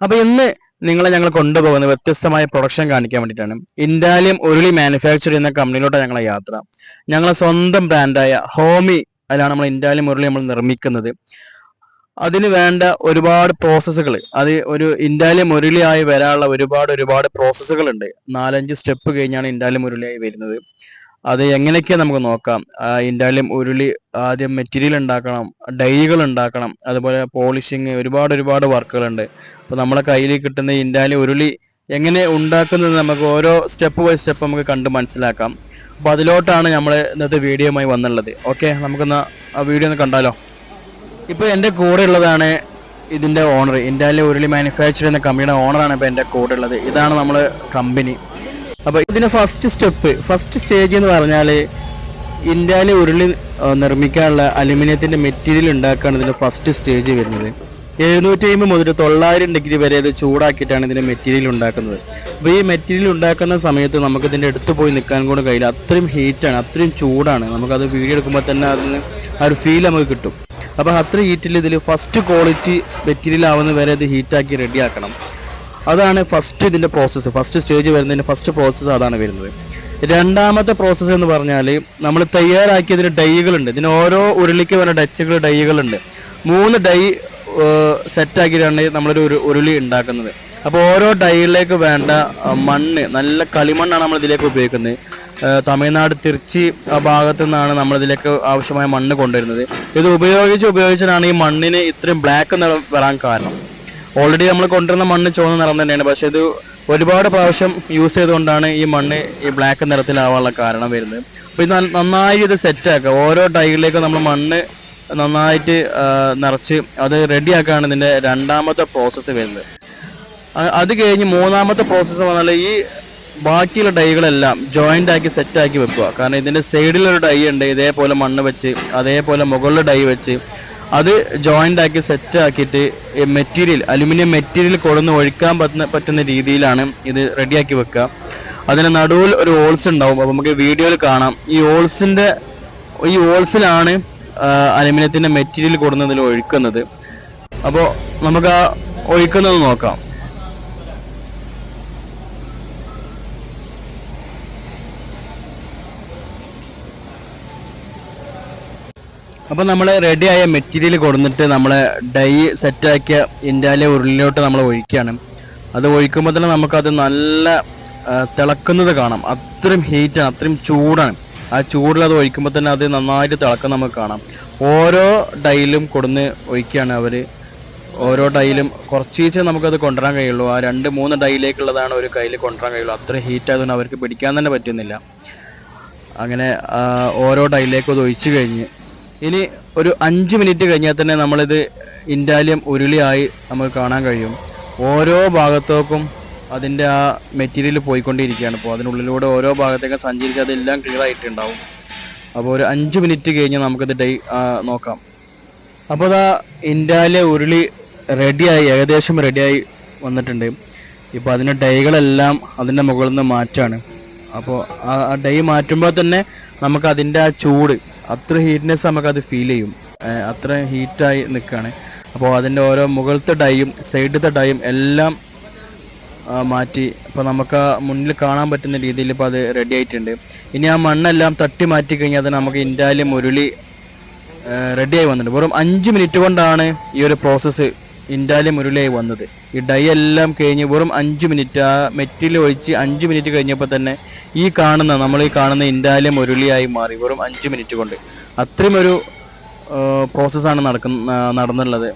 അപ്പൊ ഇന്ന് നിങ്ങളെ ഞങ്ങൾ കൊണ്ടുപോകുന്നത് വ്യത്യസ്തമായ പ്രൊഡക്ഷൻ കാണിക്കാൻ വേണ്ടിയിട്ടാണ്. ഇൻഡാലിയം ഉരുളി മാനുഫാക്ചർ ചെയ്യുന്ന കമ്പനിയിലോട്ട് ഞങ്ങളെ യാത്ര. ഞങ്ങളെ സ്വന്തം ബ്രാൻഡായ ഹോമി അതിലാണ് നമ്മൾ ഇൻഡാലിയം ഉരുളി നമ്മൾ നിർമ്മിക്കുന്നത്. അതിന് വേണ്ട ഒരുപാട് പ്രോസസ്സുകൾ അത് ഒരു ഇൻഡാലിയം ഉരുളിയായി വരാനുള്ള ഒരുപാട് ഒരുപാട് പ്രോസസ്സുകൾ ഉണ്ട്. നാലഞ്ച് സ്റ്റെപ്പ് കഴിഞ്ഞാണ് ഇൻഡാലിയം ഉരുളിയായി വരുന്നത്. അത് എങ്ങനെയൊക്കെ നമുക്ക് നോക്കാം? ഇൻഡാലിയം ഉരുളി ആദ്യം മെറ്റീരിയൽ ഉണ്ടാക്കണം ഡൈകൾ ഉണ്ടാക്കണം അതുപോലെ പോളിഷിങ് ഒരുപാട് ഒരുപാട് വർക്കുകളുണ്ട്. അപ്പോൾ നമ്മുടെ കയ്യിൽ കിട്ടുന്ന ഇൻഡാലിയം ഉരുളി എങ്ങനെ ഉണ്ടാക്കുന്നത് നമുക്ക് ഓരോ സ്റ്റെപ്പ് ബൈ സ്റ്റെപ്പ് നമുക്ക് കണ്ട് മനസ്സിലാക്കാം. അപ്പോൾ അതിലോട്ടാണ് നമ്മൾ ഇന്നത്തെ വീഡിയോയുമായി വന്നുള്ളത്. ഓക്കെ നമുക്കൊന്ന് ആ വീഡിയോ ഒന്ന് കണ്ടാലോ? ഇപ്പോൾ എന്റെ കൂടെ ഉള്ളതാണ് ഇതിന്റെ ഓണർ ഇൻഡാലിയം ഉരുളി മാനുഫാക്ചർ എന്ന കമ്പനിയുടെ ഓണറാണ് ഇപ്പോൾ എന്റെ കൂടെ ഉള്ളത്. ഇതാണ് നമ്മൾ കമ്പനി അപ്പോൾ ഇതിന്റെ ഫസ്റ്റ് സ്റ്റെപ്പ് ഫസ്റ്റ് സ്റ്റേജ് എന്ന് പറഞ്ഞാൽ ഇന്ത്യയിലെ ഉരുളി നിർമ്മിക്കാനുള്ള അലുമിനിയത്തിന്റെ മെറ്റീരിയൽ ഉണ്ടാക്കുകയാണ് ഇതിന്റെ ഫസ്റ്റ് സ്റ്റേജ് വരുന്നത്. എഴുന്നൂറ്റി അമ്പത് മുതൽ തൊള്ളായിരം ഡിഗ്രി വരെ ഇത് ചൂടാക്കിയിട്ടാണ് ഇതിന്റെ മെറ്റീരിയൽ ഉണ്ടാക്കുന്നത്. അപ്പോൾ ഈ മെറ്റീരിയൽ ഉണ്ടാക്കുന്ന സമയത്ത് നമുക്ക് ഇതിന്റെ അടുത്ത് പോയി നിൽക്കാൻ കൂടെ കഴിയില്ല. അത്രയും ഹീറ്റാണ് അത്രയും ചൂടാണ്. നമുക്കത് വീഡിയോ എടുക്കുമ്പോൾ തന്നെ അതിന് ആ ഒരു ഫീൽ നമുക്ക് കിട്ടും. അപ്പോൾ അത്ര ഹീറ്റിൽ ഇതിൽ ഫസ്റ്റ് ക്വാളിറ്റി മെറ്റീരിയൽ ആവുന്ന വരെ ഇത് ഹീറ്റാക്കി റെഡിയാക്കണം അതാണ് ഫസ്റ്റ് ഇതിന്റെ പ്രോസസ്സ് ഫസ്റ്റ് സ്റ്റേജ് വരുന്നതിന്റെ ഫസ്റ്റ് പ്രോസസ്സ് അതാണ് വരുന്നത്. രണ്ടാമത്തെ പ്രോസസ്സ് എന്ന് പറഞ്ഞാൽ നമ്മൾ തയ്യാറാക്കിയതിന് ഡൈകളുണ്ട്. ഇതിന് ഓരോ ഉരുളിക്ക് വരുന്ന ഡച്ചുകൾ ഡൈകളുണ്ട്. മൂന്ന് ഡൈ സെറ്റാക്കിയിട്ടാണ് നമ്മളൊരു ഉരുളി ഉണ്ടാക്കുന്നത്. അപ്പോൾ ഓരോ ഡൈയിലേക്ക് വേണ്ട മണ്ണ് നല്ല കളിമണ്ണാണ് നമ്മൾ ഇതിലേക്ക് ഉപയോഗിക്കുന്നത് തമിഴ്നാട് തിരുച്ചി ആ ഭാഗത്തു നിന്നാണ് നമ്മൾ ഇതിലേക്ക് ആവശ്യമായ മണ്ണ് കൊണ്ടുവരുന്നത്. ഇത് ഉപയോഗിച്ച് ഉപയോഗിച്ചിട്ടാണ് ഈ മണ്ണിന് ഇത്രയും ബ്ലാക്ക് നിറം വരാൻ കാരണം. ഓൾറെഡി നമ്മൾ കൊണ്ടുവരുന്ന മണ്ണ് ചുവന്ന നിറം തന്നെയാണ്. പക്ഷെ ഇത് ഒരുപാട് പ്രാവശ്യം യൂസ് ചെയ്തുകൊണ്ടാണ് ഈ മണ്ണ് ഈ ബ്ലാക്ക് നിറത്തിലാവാനുള്ള കാരണം വരുന്നത്. അപ്പോൾ ഇത് നന്നായി ഇത് സെറ്റ് ആക്കുക. ഓരോ ടൈലിലേക്കും നമ്മൾ മണ്ണ് നന്നായിട്ട് നിറച്ച് അത് റെഡിയാക്കാണ് ഇതിന്റെ രണ്ടാമത്തെ പ്രോസസ്സ് വരുന്നത്. അത് കഴിഞ്ഞ് മൂന്നാമത്തെ പ്രോസസ്സ് പറഞ്ഞാൽ ഈ ബാക്കിയുള്ള ഡൈകളെല്ലാം ജോയിന്റ് ആക്കി സെറ്റ് ആക്കി വെക്കുക. കാരണം ഇതിന്റെ സൈഡിലൊരു ഡൈ ഉണ്ട്. ഇതേപോലെ മണ്ണ് വെച്ച് അതേപോലെ മുകളിൽ ഡൈ വെച്ച് അത് ജോയിന്റ് ആക്കി സെറ്റ് ആക്കിയിട്ട് മെറ്റീരിയൽ അലുമിനിയം മെറ്റീരിയൽ കൊടുന്ന് ഒഴിക്കാൻ പറ്റുന്ന പറ്റുന്ന രീതിയിലാണ് ഇത് റെഡിയാക്കി വെക്കുക. അതിന് നടുവിൽ ഒരു ഓൾസ് ഉണ്ടാവും. അപ്പോൾ നമുക്ക് വീഡിയോയിൽ കാണാം. ഈ ഓൾസിന്റെ ഈ ഓൾസിലാണ് അലുമിനിയത്തിന്റെ മെറ്റീരിയൽ കൊടുന്നതിൽ ഒഴിക്കുന്നത്. അപ്പോൾ നമുക്ക് ആ ഒഴിക്കുന്നത് നോക്കാം. അപ്പൊ നമ്മൾ റെഡിയായ മെറ്റീരിയൽ കൊടുത്തിട്ട് നമ്മൾ ഡൈ സെറ്റാക്കിയ ഇന്ത്യയിലെ ഉരുളിലോട്ട് നമ്മൾ ഒഴിക്കുകയാണ്. അത് ഒഴിക്കുമ്പോൾ തന്നെ നമുക്കത് നല്ല തിളക്കുന്നത് കാണാം. അത്രയും ഹീറ്റാണ് അത്രയും ചൂടാണ്. ആ ചൂടിൽ അത് ഒഴിക്കുമ്പോൾ തന്നെ അത് നന്നായിട്ട് തിളക്കം നമുക്ക് കാണാം. ഓരോ ഡൈയിലും കൊടുന്ന് ഒഴിക്കുകയാണ് അവർ. ഓരോ ഡൈയിലും കുറച്ചീച്ചേ നമുക്കത് കൊണ്ടുവരാൻ കഴിയുള്ളൂ. ആ രണ്ട് മൂന്ന് ഡൈയിലേക്കുള്ളതാണ് ഒരു കയ്യിൽ കൊണ്ടുവരാൻ കഴിയുള്ളൂ. അത്രയും ഹീറ്റ് ആയതുകൊണ്ട് അവർക്ക് പിടിക്കാൻ തന്നെ പറ്റുന്നില്ല. അങ്ങനെ ഓരോ ഡൈയിലേക്കും അത് ഒഴിച്ചു കഴിഞ്ഞ് ഇനി ഒരു അഞ്ച് മിനിറ്റ് കഴിഞ്ഞാൽ തന്നെ നമ്മളിത് ഇൻഡാലിയം ഉരുളിയായി നമുക്ക് കാണാൻ കഴിയും. ഓരോ ഭാഗത്തേക്കും അതിന്റെ ആ മെറ്റീരിയൽ പോയിക്കൊണ്ടിരിക്കുകയാണ്. അപ്പോൾ അതിനുള്ളിലൂടെ ഓരോ ഭാഗത്തേക്കും സഞ്ചരിച്ച് അതെല്ലാം ക്ലിയർ ആയിട്ടുണ്ടാവും. അപ്പോൾ ഒരു അഞ്ച് മിനിറ്റ് കഴിഞ്ഞ് നമുക്കിത് ഡൈ നോക്കാം. അപ്പോൾ അതാ ഇൻഡാലിയ ഉരുളി റെഡിയായി ഏകദേശം റെഡിയായി വന്നിട്ടുണ്ട്. ഇപ്പോൾ അതിന്റെ ഡൈകളെല്ലാം അതിന്റെ മുകളിൽ നിന്ന് മാറ്റാണ്. അപ്പോൾ ആ ഡൈ മാറ്റുമ്പോൾ തന്നെ നമുക്ക് അതിന്റെ ആ ചൂട് അത്ര ഹീറ്റ്നെസ് അത് ഫീൽ ചെയ്യും. അത്ര ഹീറ്റായി നിൽക്കുകയാണ് അപ്പോൾ അതിന്റെ ഓരോ മുകളിലത്തെ ഡൈയും സൈഡിലത്തെ ഡൈയും എല്ലാം മാറ്റി. ഇപ്പോൾ നമുക്ക് ആ മുന്നിൽ കാണാൻ പറ്റുന്ന രീതിയിൽ ഇപ്പോൾ അത് റെഡി ആയിട്ടുണ്ട്. ഇനി ആ മണ്ണെല്ലാം തട്ടി മാറ്റി കഴിഞ്ഞാൽ അത് നമുക്ക് ഇൻഡാലിയം റെഡി റെഡിയായി വന്നിട്ടുണ്ട്. വെറും അഞ്ച് മിനിറ്റ് കൊണ്ടാണ് ഈ ഒരു പ്രോസസ്സ് ഇൻഡാലിയം ഉരുളിയായി വന്നത്. ഈ ഡൈ എല്ലാം കഴിഞ്ഞ് വെറും അഞ്ച് മിനിറ്റ് ആ മെറ്റീരിയൽ ഒഴിച്ച് അഞ്ച് മിനിറ്റ് കഴിഞ്ഞപ്പോൾ തന്നെ ഈ കാണുന്ന നമ്മൾ ഈ കാണുന്ന ഇൻഡാലിയം ഉരുളിയായി മാറി വെറും അഞ്ച് മിനിറ്റ് കൊണ്ട്. അത്രയും ഒരു പ്രോസസ്സാണ് നടക്കുന്ന നടന്നുള്ളത്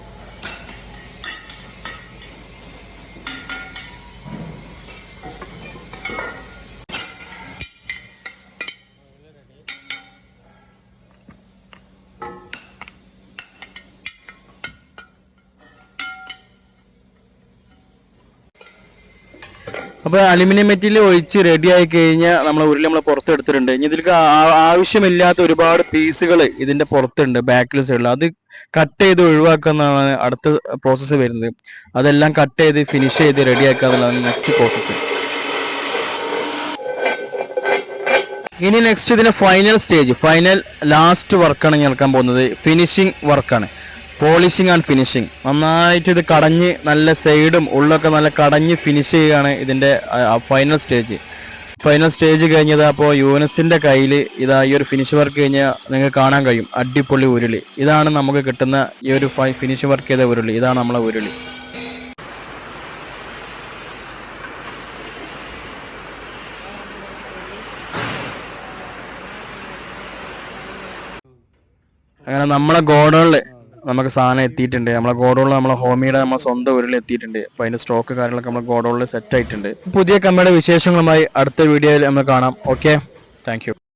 അപ്പൊ അലുമിനിയം മെറ്റീരിയൽ ഒഴിച്ച് റെഡി ആയി കഴിഞ്ഞാൽ നമ്മൾ ഉരുളി നമ്മൾ പുറത്തെടുത്തിട്ടുണ്ട്. ഇനി ആ- ആവശ്യമില്ലാത്ത ഒരുപാട് പീസുകൾ ഇതിന്റെ പുറത്തുണ്ട് ബാക്കിൽ സൈഡിൽ അത് കട്ട് ചെയ്ത് ഒഴിവാക്കുന്നതാണ് അടുത്ത പ്രോസസ്സ് വരുന്നത്. അതെല്ലാം കട്ട് ചെയ്ത് ഫിനിഷ് ചെയ്ത് റെഡി ആക്കുക എന്നുള്ളതാണ് നെക്സ്റ്റ് പ്രോസസ്സ് ഇനി നെക്സ്റ്റ് ഇതിന്റെ ഫൈനൽ സ്റ്റേജ് ഫൈനൽ ലാസ്റ്റ് വർക്കാണ് ഞാൻ നടക്കാൻ പോകുന്നത്. ഫിനിഷിംഗ് വർക്കാണ് പോളിഷിങ് ആൻഡ് ഫിനിഷിങ് നന്നായിട്ട് ഇത് കടഞ്ഞ് നല്ല സൈഡും ഉള്ളൊക്കെ നല്ല കടഞ്ഞ് ഫിനിഷ് ചെയ്യുകയാണ് ഇതിന്റെ ഫൈനൽ സ്റ്റേജ് ഫൈനൽ സ്റ്റേജ് കഴിഞ്ഞത് അപ്പോൾ യൂനസിന്റെ കയ്യിൽ ഇതാ ഈ ഒരു ഫിനിഷ് വർക്ക് കഴിഞ്ഞാൽ നിങ്ങൾക്ക് കാണാൻ കഴിയും. അടിപൊളി ഉരുളി. ഇതാണ് നമുക്ക് കിട്ടുന്ന ഈ ഒരു ഫിനിഷ് വർക്ക് ചെയ്ത ഉരുളി. ഇതാണ് നമ്മളെ ഉരുളി. അങ്ങനെ നമ്മളെ ഗോഡൗണിൽ നമുക്ക് സാധനം എത്തിയിട്ടുണ്ട്. നമ്മളെ ഗോഡൗണിൽ നമ്മളെ ഹോമിയുടെ നമ്മളെ സ്വന്തം ഉരുളിൽ എത്തിയിട്ടുണ്ട്. അപ്പോൾ അതിന്റെ സ്റ്റോക്ക് കാര്യങ്ങളൊക്കെ നമ്മളെ ഗോഡൗണിൽ സെറ്റ് ആയിട്ടുണ്ട്. പുതിയ കമ്പനിയുടെ വിശേഷങ്ങളുമായി അടുത്ത വീഡിയോയിൽ നമ്മൾ കാണാം. Okay thank